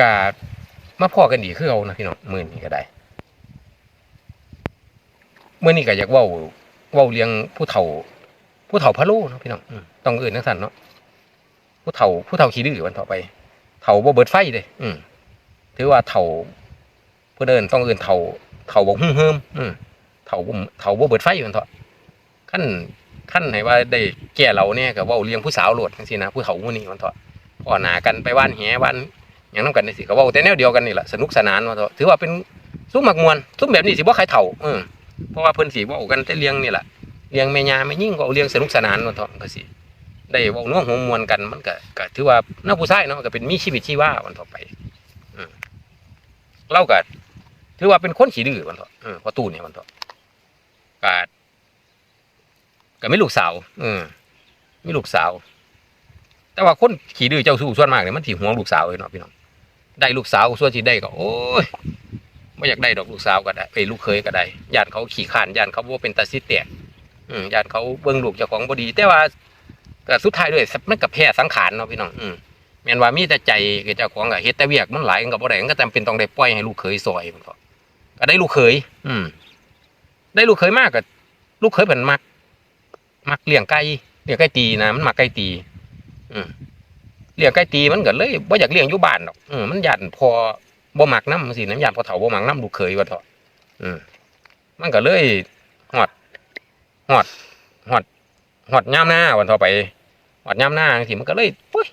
กามาพ่อกันดีคือเอานะพี่น้องมื้อนี้ก็ได้เมื้อนี้ก็อยากว้าว้าเลี้ยงผู้เฒ่า ผู้เฒ่าพะโล้เนาะพี่น้องต้องอื่นจังซั่นเนาะผู้เฒ่าผู้เฒ่าขี้ดื้อวันต่อไปเฒ่าบ่เบิดไฟเด้อืมถือว่าเฒ่าเพิ่นเอิ้นต้องอิ้นเฒ่าเฒ่าบ่ฮึ่มเฮิมอืมเฒ่าบ่เฒ่าบ่เบิดไฟวันเถาะคั่นคั่นให้ว่าได้แก่เราเนี่ยก็เว้าเลี้ยงผู้สาวโลดจังซี่นะผู้เฒ่าหมู่นี้วันเถาะพ่อหนากันไปว่านแหว่าน หยังนํกันจังซี่ก็เว้าแต่แนวเดียวกันนี่แหละสนุกสนานวันเถาถือว่าเป็นซุ้มหมักมวนซุ้มแบบนี้สิบ่าใครเฒ่าเออเพราะว่าเพิ่นสิเว้ากันแต่เลี้ยงนี่แหละเลี้ยงแม่ยาแม่ยิ่งก็เลี้ยงสนุกสนานว่าเถาะก็สิได้ว้านัวหัวมวนกันมันก็ก็ถือว่าน้าผู้ชายเนาะก็เป็นมีชีวิตชีวาวันต่อไปอืมเราก็ถือว่าเป็นคนขี้ดื้อวันเถาะเอพอตู้เนี่ยวันเถาะก็ก็มีลูกสาวเออมีลูกสาว แต่ว่าคนขี้ดื้อเจ้าสู้ส่วนมากเนี่ยมันสิห่วงลูกสาวเลยเนาะพี่น้อง ได้ลูกสาวส่วนที่ได้ก็โอ้ยไม่อยากได้ดอกลูกสาวก็ได้เอ้ลูกเคยก็ได้ญาติเขาขี้ข้านญาติเขาว่าเป็นตาซิแตกอืมญาติเขาเบิ่งลูกเจ้าของบดี แต่ว่าก็สุดท้ายด้วยมันก็แพ้สังขารเนาะพี่น้องอืมแม่นว่ามีแต่ใจกับเจ้าของก็เฮ็ดแต่เวียกมันหลายมันก็บ่ได้ก็จำเป็นต้องได้ปล่อยให้ลูกเขยซอยมันก็ก็ได้ลูกเขยอืม ได้ลูกเขยมากก็ลูกเขยเพิ่นมัก มักเลี้ยงไก่เลี้ยงไก่ตีนะมันมักไก่ตี อืม เลี้ยงไก่ตีมันก็เลยบ่อยากเลี้ยงอยู่บ้านดอกอืมมันหยานพอบ่มักน้ำจังซี่นะย่านพอเฒ่าบ่มักน้ำลูกเขยว่าเถาะอืมมันก็เลยฮอดหอดหอดหอดย่ามหน้าวันต่อไปหอดย่ามหน้าสิมันก็เลยปุ้ย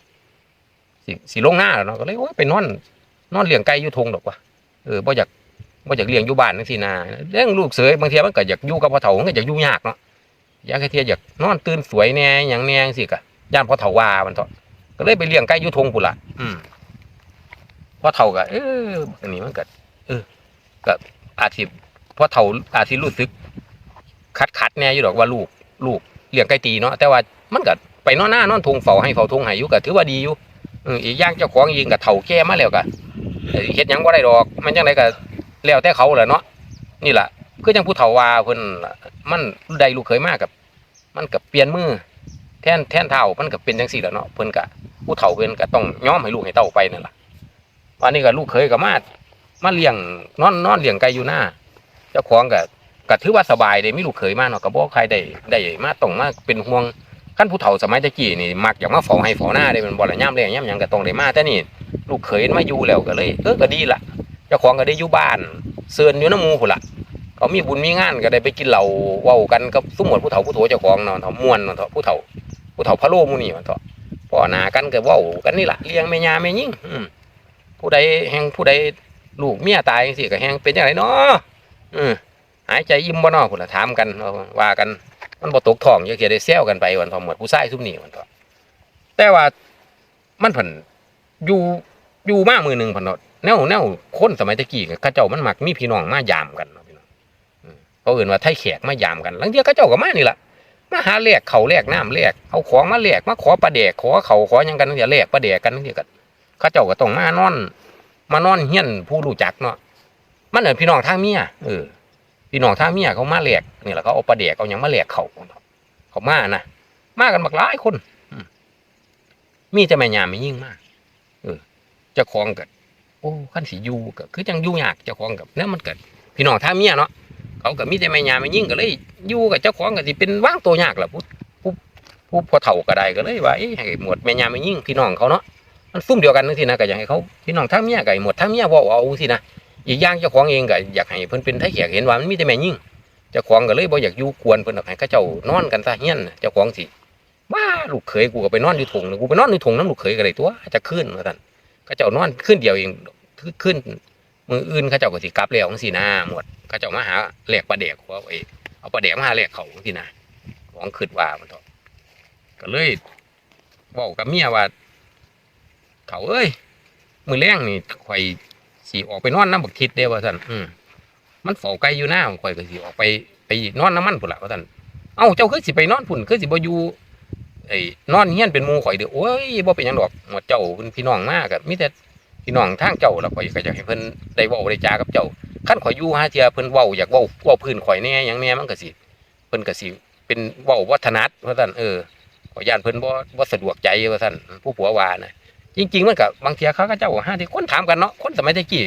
สิสิลงหน้าแล้วเนาะก็เลยโอ้ยไปนอนนอนเลี้ยงไก่อยู่ทงดอกว่ะเออบ่อยากบ่อยากเลี้ยงอยู่บ้านจังซี่นะเลี้ยงลูกเสยบางทีมันก็อยากอยู่กับพ่อเฒ่ามันก็อยากอยู่ยากเนาะอยากให้เทียอยากนอนตื่นสวยแน่หยังแน่จังซี่ก็ย่านพ่อเฒ่าว่ามันเถาะ ก็เลยไปเลี้ยงไก่อยู่ทงพุ่นล่ะอืมพ่อเฒ่าก็เอออันนี้มันก็เออก็อาจสิพ่อเฒ่าอาจสิรู้สึก คัดคัดๆแน่อยู่ดอกว่าลูก ลูกเลี้ยงไก่ตีเนาะแต่ว่ามันก็ไปนอนหน้านอนทงเฝ้าให้เฝ้าทงให้อยู่ก็ถือว่าดีอยู่เอออีกอย่างเจ้าของเองก็เฒ่าแก่มาแล้วก็เอ่อเฮ็ดหยังบ่ได้ดอก มันจังไดก็แล้วแต่เขาแหละเนาะนี่ล่ะคือจังผู้เฒ่าว่าเพิ่นล่ะมันได้ลูกเคยมากกับ มันก็เปลี่ยนมือ แทนแทนเฒ่ามันก็เป็นจังซี่แหละเนาะเพิ่นก็ผู้เฒ่าเพิ่นก็ต้องยอมให้ลูกให้เต้าไปนั่นแหละวันนี้ก็ลูกเคยก็มามาเลี้ยงนอนนอนเลี้ยงไก่อยู่หน้าเจ้าของก็ก็ถือว่าสบายเลยไมีลูกเขยมาเนาะก็บ่ใครได้ได้มาต้องมาเป็นห่วงขั้นผู้เฒ่าสมัยตะกี้นี่มักอยากมาเฝ้าให้เฝ้าหน้าได้เป็นบ่ละย่ำแรงย่ำยังก็ต้องได้มาแต่นี่ลูกเขยมาอยู่แล้วก็เลยเออก็ดีละเจ้าของก็ได้อยู่บ้านเซินอยู่น้ำมู่พุ่นละเขามีบุญมีงานก็ได้ไปกินเหล้าเว้ากันกับซุ่มหมดผู้เฒ่าผู้โถเจ้าของเนาะเฒ่ามวนเนาะผู้เฒ่า ผู้เฒ่าพะโลมูนี่มันเถาะพ่อหนากันก็เว้ากันนี่ล่ะเลี้ยงแม่ยาแม่ยิ่งอืมผู้ใดแห่งผู้ใดลูกเมียตายจังซี่ก็แห่งเป็นจังไดเนาะอืมหายใจอิ่มบ่นอพุ่นละถามกันว่ากันมันบ่ตกท้องอย่าเสียได้แซวกันไปวันทอหมดผู้ชายซุมนี้วันทอแต่ว่ามันเพิ่นอยู่อยู่มากมือหนึงเพิ่นเนาะแนวแนวคนสมัยตะกี้ก็เขาเจ้ามันหมักมีพี่น้องมายามกันเนาะพี่น้องอืมเขาเอิ้นว่าไทแขกมายามกันหลังเที่ยเขาเจ้าก็มานี่ล่ะ มาหาแลกเขาวแลกน้ำแลกเอาของมาแลกมาขอปลาแดกขอเขาขอยังกันอย่าแลกปลาแดกกันนี่ก็เขาเจ้าก็ต้องมานอน มานอนเฮียนผู้รู้จักเนาะมันเอิ้นพี่น้องทางเมียเออพี่น้องท่าเมียเขามาแหลกนี่แหละเขาเอาปลาแดกเอายังมาแหลกเขาเขามานะมากันบักหลายคนอืมมีแต่แม่ยามไม่ยิ่งมาก เออจ้าของกับโอ้ขั้นสียูก็คือจังยูยากจ้าของกับเนี่ยมันเกิดพี่น้องท่าเมียเนาะเขากับมีแต่แม่ยามไม่ยิ่งก็เลย อยู่กับเจ้าของก็สิเป็นว่างตัวยากแหละผู้ผู้ผู้พอเฒ่าก็ได้ก็เลยว่าเอ้ให้หมวดแม่ยามไม่ยิ่งพี่น้องเขาเนาะมันซุ่มเดียวกันนั่นสินะก็อยากให้เขาพี่น้องท่าเมียกับหมดท่าเมียว่าเอาสินะอีกอย่างเจ้าของเองก็อยากให้เพิ่นเป็นไทยแขกเห็นว่ามันมีแต่แม่ยิ่งเจ้าของก็เลยบ่อยากอยู่กวนเพิ่นดอกให้เขาเจ้านอนกันซะเฮียนเจ้าของสิบ้าลูกเขยกูก็ไปนอนอยู่ถงน่ะกูไปนอนอยู่ถงน้ำลูกเขยก็ได้ตัวจะขึ้นว่าซั่นเขาเจ้านอนขึ้นเดียวเองขึ้นมืออื่นเขาเจ้าก็สิกลับแล้วจังซี่นะหมดเขาเจ้ามาหาแหลกปลาแดกว่าไอ้ เอาปลาแดกมาหาแลกเขาที่นะของคิดว่ามันเถาะก็เลยเว้ากับเมียว่าเขาเอ้ยมือแรงนี่ข่อยสิออกไปนอนน้ำบักทิดเด้อว่าซั่นอืมมันเฝ้าไก่อยู่หน้าข่อยก็สิออกไปไปนอนน้ำมันพุ่นล่ะว่าซั่นเอ้าเจ้าคือสิไปนอนพุ่นคือสิบ่อยู่ไอ้นอนเฮี้ยนเป็นมูข่อยเด้อโอ้ยบ่เป็นหยังดอกหมดเจ้าเป็นพี่น้องมากก็มีแต่ พี่น้องทางเจ้าแล้วข่อยก็อยากให้เพิ่นได้เว้าได้จากับเจ้าคันข่อยอยู่หาเที่ยเพิ่นเว้าอยากเว้าเว้าพื้นข่อยแน่หยังแน่มันก็สิเพิ่นก็สิเป็นเว้าวัฒนัดว่าซั่นเออข่อยย่านเพิ่นบ่บ่สะดวกใจว่าซั่นผู้ผัวว่านะจริงๆมันก็บางเทียเขาก็เจ้าห้าที่คนถามกันเนาะคนสมัยตะกี้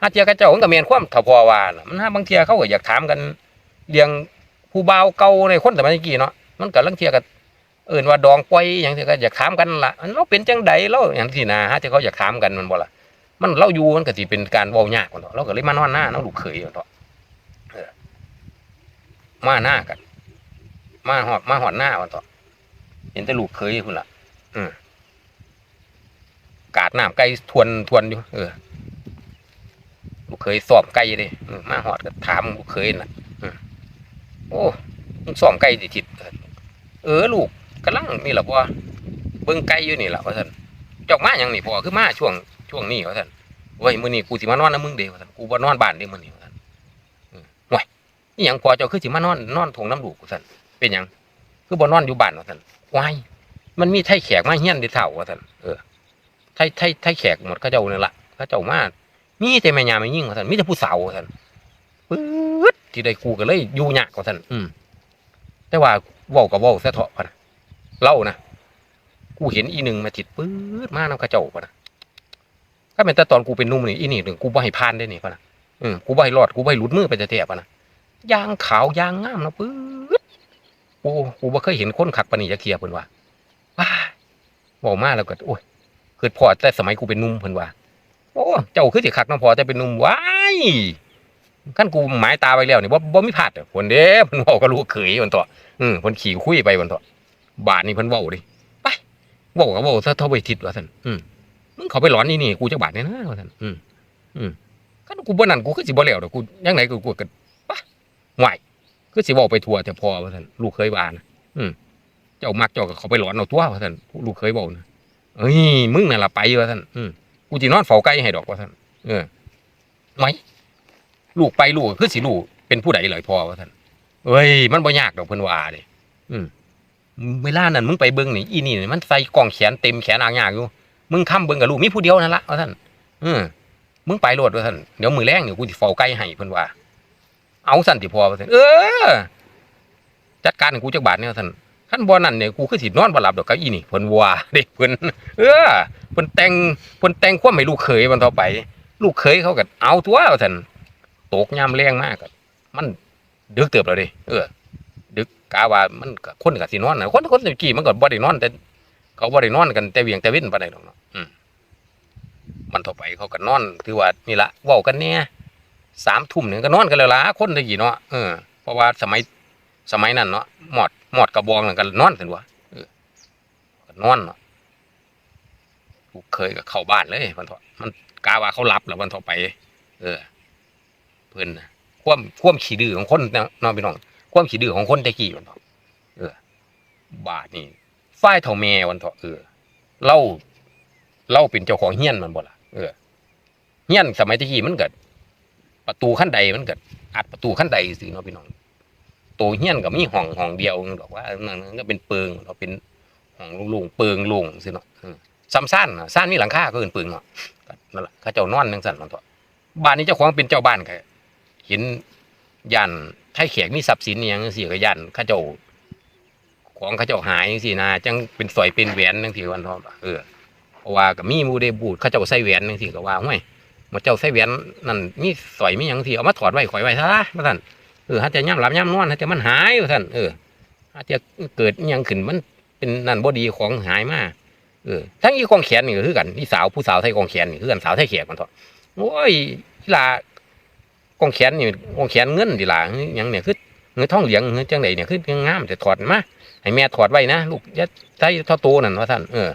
ห้าเทียเขาเจ้ามันก็เมียนความถ้าพอว่านะมันหาบางเทียเขาก็อยากถามกันเรียงผู้บ่าวเก่าในคนสมัยตะกี้เนาะมันก็ลังเทียก็เอื่นว่าดองปล่อยอย่างที่ก็อยากถามกันล่ะอันเราเป็นจังใดเราอย่างที่นาฮะที่เขาอยากถามกันมันบ่ล่ะ มันเราอยู่มันก็สิเป็นการเว้ายากมันเถอะเราก็เลยมานอนหน้าน้องลูกเขยมันเอะเอมาหน้ากัน มาหอดมาหอดหน้ามันเถอเห็นแต่ลูกเขยพุ่นล่ะ อืมกาดน้ำไก่ทวนทวนอยู่ เออ ลูกเคยสอบไก่เลยมาหอดก็ถามลูกเคยน่ะอืมโอ้มึงสอบไก่ติทิศเออ ลูกกำลังนี่แหละพ่อเบิ่งไก่อยู่นี่แหละว่าท่านจอกมาอย่างนี่พ่อคือมาช่วง ช่วงนี้ว่าท่านเว้ยมื้อนี้กูสิมานอนนะมึงเด้ว่าท่านกูบ่นอนบ้านเด้มื้อนี้ว่าท่านห่วยอีหยังพ่อเจ้าคือสิมานอนนอนทงน้ำลูกว่าท่านเป็นหยังคือบ่นอนอยู่บ้านว่าท่านวายมันมีไทยแขกมาเฮี้ยนเดิเท่าว่าท่านเออไทยไทยไทยแขกหมดเขาเจ้าเนี่ยละเขาเจ้ามามีแต่แม่ยาไม่ยิ่งว่าท่านมีแต่ผู้สาวว่าท่านปื๊ดที่ได้กูก็เลยอยู่ยากว่าท่านอืมแต่ว่าว้ากับว้าซะเถาะพะนะเล่านะกูเห็นอีหนึ่งมาจิตปื๊ดมานำเขาเจ้าพะนะ ก็เป็นแต่ตอนกูเป็นนุ่มนี่อีนี่หนึ่งกูบ่ให้พานได้นี่พะนะอืมกูบ่ให้รอดกูบ่ให้หลุดมือไปแต่แท้ๆพะนะยางขาวยางงามนะปื๊ดโอ้กูบ่เคยเห็นคนขักปนนี้จะเคลียร์เพิ่นว่าว้าบอกมาแล้วก็โอ้ยคือพอแต่สมัยกูเป็นนุ่มเพิ่นว่าโอ้เจ้าคือสิคักน้องพอแต่เป็นนุ่มว้ายขั้นกูหมายตาไปแล้วนี่บ่บ่มีพลาดอะคนเด้เพิ่นเว้าก็รู้เขยมันตัวอืมเพิ่นขี่คุยไปมันตัวบาทนี่เพิ่นเว้าดิไปเว้าก็เว้าซะเท่าไปทิศว่าซั่นอืม มึงเขาไปหลอนนี่นี่กูจักบาทแน่นะว่าซั่นอืมอืมคันกูบ่นั่นกูคือสิบ่แล้วดอกกูยังไงกูกูก็ปะห่วยคือสิเว้าไปทัวแต่พอว่าซั่นลูกเคยว่านะเจ้ามักเจ้าก็เขาไปหลอนเอาตัวว่าท่านลูกเคยบอกนะเอ้ยมึงน่ะละไปว่าท่านอืมกูจีนอนเฝ้าไก่ให้ดอกว่าท่านเออไหมลูกไปลูกคือสิลูกเป็นผู้ใดเลยพอว่าท่านเอ้ยมันบ่ยากดอกเพิ่นว่าเด้อืมเวลานั้นมึงไปเบิ่งนี่อีนี่นี่มันใส่กล่องแขนเต็มแขนอ่างยากอยู่ มึงค้ำเบิ่งกับลูกมีผู้เดียวนั่นละว่าท่านอืมมึงไปโลดว่าท่านเดี๋ยวมือแรงเดี๋ยวกูสิเฝ้าไก่ให้เพิ่นว่า เอาสั่นติพอว่าท่านเออ จัดการกูจักบาทเนี่ยว่าท่านขั้นบ่นั่นเนี่ยกูคือสินอนบ่หลับดอกก้าอี้นี่เพิ่นว่าเด็กเพิ่นเออเพิ่นแต่งเพิ่นแต่งความให้ลูกเขยมันต่อไป ลูกเขยเขาก็เอาตัวว่าซั่นตกยามแรงมากก็มันดึกเติบแล้วเด้เออ ดึกกะว่ามันคนก็สินอนนะคนคนตะกี้มันก็บ่ได้นอนแต่ เขาบ่ได้นอนกันแต่เวียงแต่เว้นปานใดดอกเนาะอืมมันต่อไปเขาก็นอนถือว่านี่ละเว้ากันเนี่ยสามทุ่มเนี่ยก็นอนกันแล้วล่ะคนตะกี้เนาะเออเพราะว่าสมัยสมัยนั้นเนาะหมอดหมอดกระบองนั่นกันนอนกันวะเออก็นอนเนาะลูเคยกับเข้าบ้านเลยวันเถาะมันกาว่าเขารับแล้ววันเถาะไป เออ เพื่อนนะควมควมขี้ดื้อของคนเนาะน้องพี่น้อง ควมขี้ดื้อของคนตะกี้วันเถาะเออบาทนี่ ฝ้ายเท่าแม่วันเถาะเออเล่าเล่าเป็นเจ้าของเฮี้ยนมันบ่ล่ะเออเฮี้ยนสมัยตะกี้มันเกิด ประตูขั้นใดมันเกิดอัดประตูขั้นใดสิเนาะพี่น้องตัวเฮี้ยนก็มีห้องห้องเดียวดอกว่านั่นก็เป็นเปิงเราเป็นห้องลุงๆเปิงลุงสิเนาะซ้ำซ่านน่ะซ่านมีหลังคาก็เอินเปิงเนาะนั่นแหละเขาเจ้านอนจังซั่นมันตัวบ้านนี้เจ้าของเป็นเจ้าบ้านก็เห็นย่านไทยแขกมีทรัพย์สินอหยังจังซี่ก็ย่านเขาเจ้า ของเขาเจ้าหายจังซี่นะจังเป็นสอยเป็นแหวนจังซี่วันทองเออเพราะว่าก็มีมู่ได้บูดเขาเจ้าใส่แหวนจังซี่ก็ว่าห้วยมดเจ้าใส่แหวนนั่นมีสอยมีหยังจังซี่เอามาถอดไว้ข่อยไว้ซะว่าซั่นเออถ้าจะย่ำหลับย่ำนอนถ้าจะมันหายว่าท่านเออถ้าจะเกิดยังขึ้นมันเป็นนั่นบ่ดีของหายมาเออทั้งอีกองแขนนี่ก็คือกันนี่สาวผู้สาวไทยกองแขนนี่คือกันสาวไทยแขกมันเถอะโอ้ยทีลากองแขนนี่กองแขนเงินทีลาหรือหยังเนี่ยคือเงินทองเหลียงเงินจังไดเนี่ยคืองามแต่ถอดมา ให้แม่ถอดไว้นะลูกย่าใส่เท่าโตนั่นว่าท่านเออ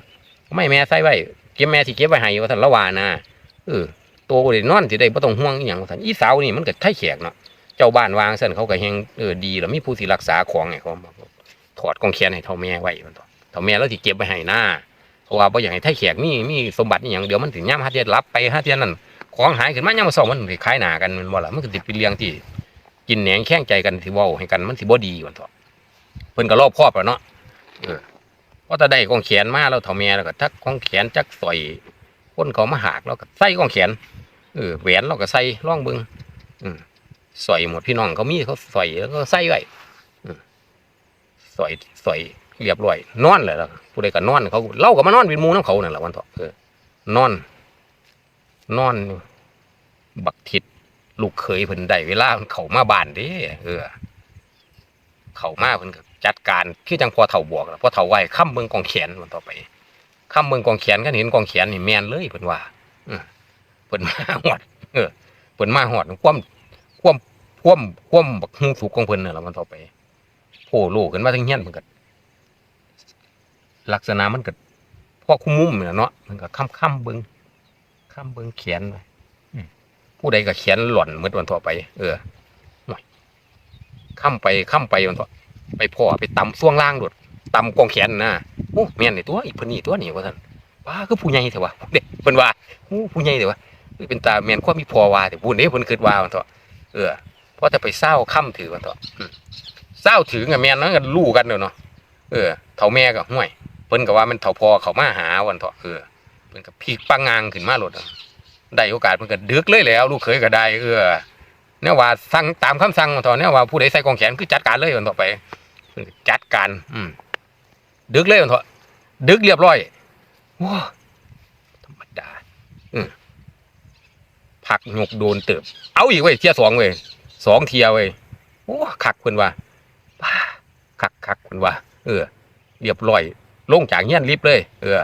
ไม่แม่ใส่ไว้เก็บแม่สิเก็บไว้ให้ว่าท่านละวานะเออโตก็ได้นอนสิได้บ่ต้องห่วงอีหยังว่าท่านอีสาวนี่มันก็ไทยแขกเนาะเจ้าบ้านวางเส้นเขาก็แหงเออดีแล้วมีผู้ที่รักษาของไงเขาถอดกองแขนให้เท่าแม่ไว้มันต่อเท่าแม่แล้วที่เก็บไว้ให้หน้าเพราะว่าบ่อยากให้ไทยแขกมีมีสมบัติอหย่างเดี๋ยวมันถึงย่ำฮัทเทียรับไปฮัทเทียนั่นของหายขึ้นมาย่ำมาสองมันคล้ายหนากันมันบ่ล่ะมันก็สิเป็นเรื่องที่กินแหนงแข้งใจกันสิเว้าให้กันมันสิบ่ดีมันต่อ พิ่นก็รอบครอบแล้วเนาะเออพอตาได้กองแขนมาแล้วเท่าแม่แล้วก็ทักกองแขนจักสอยคนเขามาหากแล้วก็ใส่กองแขนเออแหวนเราก็ใส่ร่องเบิ่งอืมสอยหมดพี่น้องเขามีเขาสอยแล้วก็ใส่ไว้อืมสอยสอยเรียบร้อย นอนเลยล่ะผู้ใดก็นอนเขาเล่าก็มานอนเป็นหมูน้ำเขานั่นแหละวันเถาะเออนอน นอนอยู่บักทิดลูกเคยเพิ่นได้เวลาเพิ่นเข้ามาบ้านเด้เออ เข้ามาเพิ่นก็จัดการคือจังพอเฒ่าบอกล่ะพอเฒ่าไหวค้ำเบิ่งกองแขนมันต่อไปค้ำเบิ่งกองแขนกันเห็นกองแขนนี่แม่นเลยเพิ่นว่าเออเพิ่นมาฮอดเออเพิ่นมาฮอดความความความความบักฮู้สุกของเพิ่นน่ะล่ะมันต่อไปโผล่ลูกขึ้นมาทั้งเฮียนเพิ่นก็ลักษณะมันก็พอคุมมุมน่ะเนาะมันก็ค้ำค้ำเบิ่งค้ำเบิ่งแขนไว้อืมผู้ใดก็แขนหล่อนเหมือนวันต่อไป เออ ค้ำไปค้ำไปมันก็ไปพ่อไปตำช่วงล่างโดดตำกองแขนนะโอ้แม่นนี่ตัวอีเพิ่นนี่ตัวนี่ว่าซั่นว้าคือผู้ใหญ่เถอะวะเด็กเพิ่นว่าโอ้ผู้ใหญ่เถอะวะเป็นตาแม่นความมีพอว่าแต่บุญเด้เพิ่นคิดว่ามันเถอะเออเพราะแต่ไปเศร้าค้ำถือมันเถอะเศร้าถือกับแม่นนั้นก็รู้กันเด้อเนาะเออเฒ่าแม่ก็ห่วยเพิ่นก็ว่ามันเฒ่าพอเขามาหาวันเถอะเออเพิ่นก็พลิกปังงางขึ้นมาโลดได้โอกาสเพิ่นก็ดึกเลยแล้ว ลูกเขยก็ได้เออ เนี่ยว่าสั่งตามคำสั่งตอนเนี่ยว่าผู้ใดใส่กองแขนคือจัดการเลยวันต่อไป จัดการ อืมดึกเลยวันต่อดึกเรียบร้อยว้าธรรมดา อืมผักหยกโดนเติบ เอาอีกเว้ยเทียสองเว้ยสองเทียเว้ยโอ้คักเพิ่นว่าป้าคักคักเพิ่นว่า เออ เรียบร้อย ลงจากเงี้ยนรีบเลย เออ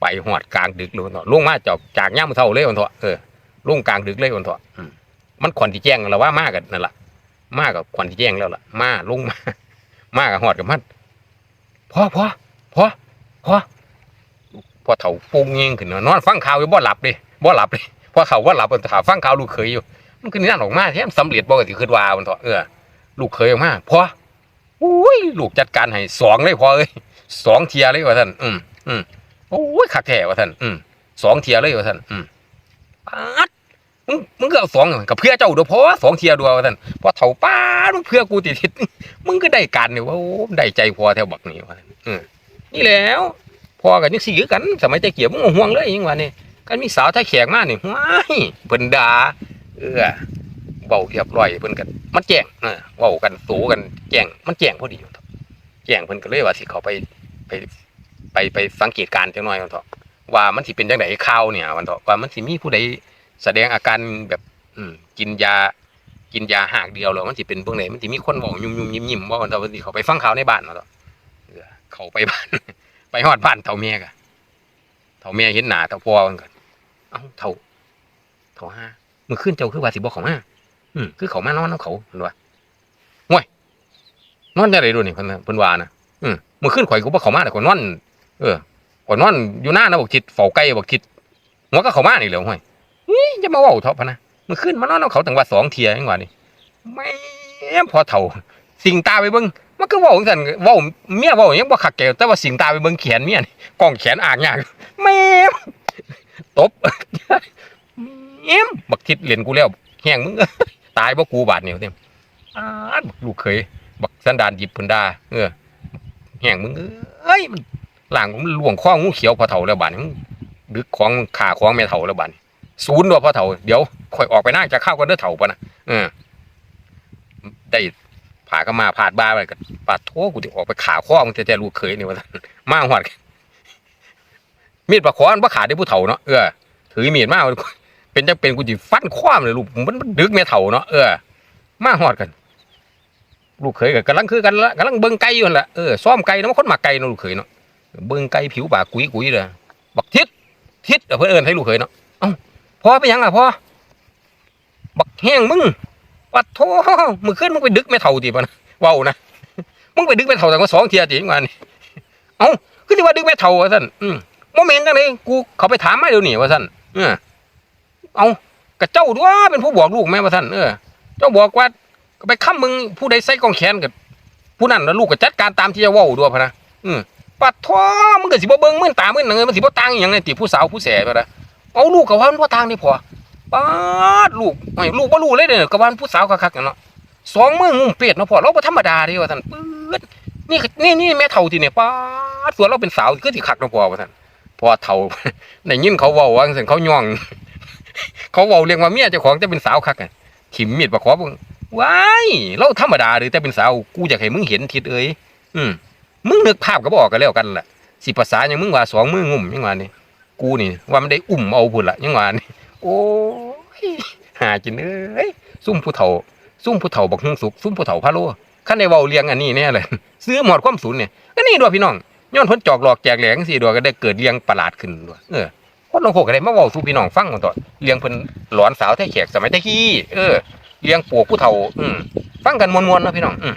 ไปหอดกลางดึกเลยวันเถอะลงมาจากจากย่ามเท่าเลยวันเถอะเออลงกลางดึกเลยวันเถอะอื มันขวัญที่แจ้งแล้วว่ามากกันนั่นแหละมากกับขวัญที่แจ้งแล้วล่ะ มาลงมามากกับหอดกับมันพอพอพอพอพอเถาปุงเงงขึ้นนอนฟังข่าวอยู่บ่หลับเลยบ่หลับเลยพอเขาว่าหลับถามฟังข่าวลูกเคยอยู่ มันคือนั่นออกมาแท้สำเร็จบ่ก็สิคิดว่ามันเถอะเออลูกเคยออกมาพออุ้ยลูกจัดการให้สองเลยพอเอ้ยสองเทียเลยว่าท่านอืมอืมโอ้ยคักแท้ว่าท่านอืมสองเทียเลยว่าท่านอืมปาด มึงมึงก็เอาสองกับเพื่อเจ้าดี๋ยวพอสองเทียดัวว่าท่านพอเถ่าป้ามึงเพื่อกูติดทิศมึงก็ได้การเนี่ยว่าโอ้ได้ใจพอแถวบักนี่ว่าท่านนี่แล้วพอกันยังสี่คือกัน สมัยแต่เกียบมึงห่วงเลยยังว่านี่กันมีสาวท่าแขกมานี่ว้ายเพิ่นด่าเออเบาเรียบร้อยเพิ่นกันมันแจ้งเออเว้ากันสูกันแจ้งมันแจ้งพอดีอยู่แจ้งเพิ่นก็เลยว่าสิเขาไปไปไปไปสังเกตการจังหน่อยวันเถอะว่ามันสิเป็นจังไดข่าวเนี่ยวันเถอะว่ามันสิมีผู้ใด แสดงอาการแบบ อืมกินยา กินยาหากเดียวแล้วมันสิเป็นเบื้องไหนมันสิมีคนบอกยุ่มยุ่มยิ้มยิ้มว่าวันนสิเขาไปฟังข่าวในบ้านเนาะเอเขาไปบ้าน ไปฮอดบ้านเท่าเมียกะเท่าเมียเห็นหนาเท่าพ่อมันกันเอ้าเท่าเท่าห้ามือขึ้นเจ้าคือว่าสิบอกเขามาอืมคือเขามานอนน้ำเขาเพิ่นว่าห่วยนอนได้ไรดูนี่เพิ่นเพิ่นว่านะอืมมือขึ้นข่อยกูบ่เขามาแต่ข่อยนอน เออข่อยนอนอยู่หน้านะบอกคิดเฝ้าไก่บอกคิดหัวก็เขามานี่แหล้วห่วย นี่จะมาว่าเถอะพะนะมันขึ้นมานอนเอาเขาตั้งว่าสองเทียยังว่านี่ไม่พอเถ่าสิงตาไปเบิ่งมันก็ว่าจังซั่นว่าเมียว่ายังบ่คักแกวแต่ว่าสิงตาไปเบิ่งแขนเมียนี่กล้องแขนอ่างยากแม่มตบแม่มบักทิดเล่นกูแล้วแห้งมึงตายบ่กูบาดเนี่เต็มอาดบักลูกเคยบักสันดานหยิบพิ่นดาเออแห้งมึงเอ้ยมันหลังมันล่วงข้องูเขียวพอเฒ่าแล้วบาดนี้มึงดึกของขาของแม่เฒ่าแล้วบาดนี้ ศูนย์ด้วยพ่อเฒ่าเดี๋ยวค่อยออกไปหน้าจะเข้ากันเด้อเฒ่าปะนะเออได้ผ่าก็มาผาดบ้าไปกันปาดโทกูจะออกไปขาข้อมึงจะจะลูกเคยนี่วะมาหอดมีดปะขอนบ่ขาได้ผู้เฒ่าเนาะเออถือมีดมาเป็นจะเป็นกูจิฟันข้อมเลยลูกมันดึกแม่เฒ่าเนาะเออมาหอดกัน ลูกเคยกับกำลังคือกันละกำลังเบิ่งไก่อยู่นั่นละเออซ้อมไก่นาะมันคนหมักไก่เนาะลูกเคยเนาะเบิ่งไก่ผิวปากกุ้ยกุ้ยเลยบักทิศทิศเพื่อนเอินให้ลูกเคยเนาะ พอไปยังล่ะพอบักแห้งมึงปัดโทมึงขึ้นมึงไปดึกไม่เท่าตีปะนะว้านะมึงไปดึกไม่เท่าแต่ว่าสองเทียตีงานนี่เอ้าคือที่ว่าดึกไม่เท่าว่าท่านอืมโมเมนต์จังเลยกูเขาไปถามมาเดี๋ยวนี้ว่าท่านเออเอากระเจ้าด้วยเป็นผู้บอกลูกแม่ว่าท่านเออ เจ้าบอกว่าก็ไปค้ำมึงผู้ใดใส่กองแขนกับผู้นั้นแล้วลูกก็จัดการตามที่จะว้าด้วยพะนะอืมปัดโทมึงก็สิบ่เบิ่งมึนตามึนหนังมันสิบ่ต่างอย่างในติผู้สาวผู้แสบปนะ เอาลูกกับว่ามันพ่อทางนี่พอป้าดลูกไม่ลูกบ่รู้เลยเด้อกับว่าผู้สาวคักๆเนาะสองมืองูเป็ดเนาะพ่อเราบ่ธรรมดาเด้ว่าท่านปื๊ดนี่นี่นี่แม่เฒ่าที่เนี่ยป้าดส่วนเราเป็นสาวคือสิคักเนาะพ่อว่าท่านพ่อเฒ่าได้ยินเขาเว้าว่าซั่นเขาย่อง เขาเว้าเรียกว่าเมียเจ้าของจะเป็นสาวคักอะขิมมีดประขอบิ่งว้ายเราธรรมดาหรือแต่เป็นสาวกูอยากให้มึงเห็นทิศเอ้ยอืมมึงนึกภาพก็บ่ออกกันแล้วกันล่ะสิภาษาหยังมึงว่าสองมืองุ่มยังว่านี่ กูนี่ ว่ามันได้อุ่มเอาพุ่นละยังว่านี่โอ้ยหาจินเอ้ยซุ่มผู้เฒ่า ซุ่มผู้เฒ่าบักฮุงสุกซุ่มผู้เฒ่าพะโลคันได้เว้าเรียงอันนี้แน่เลยซื้อหมดความสูญเนี่ยก็นี่ด้วยพี่น้องย้อนพ้นจอกหลอกแจกแหลงสิด้วยก็ได้เกิดเรียงประหลาดขึ้นด้วยเออคนลงโคกก็ได้มาเว้าสู่พี่น้องฟังกันต่อเรียงเพิ่นหลอนสาวแท้แขกสมัยตะกี้เออเรียงปวกผู้เฒ่า อืมฟังกันมวนๆนะพี่น้องอืม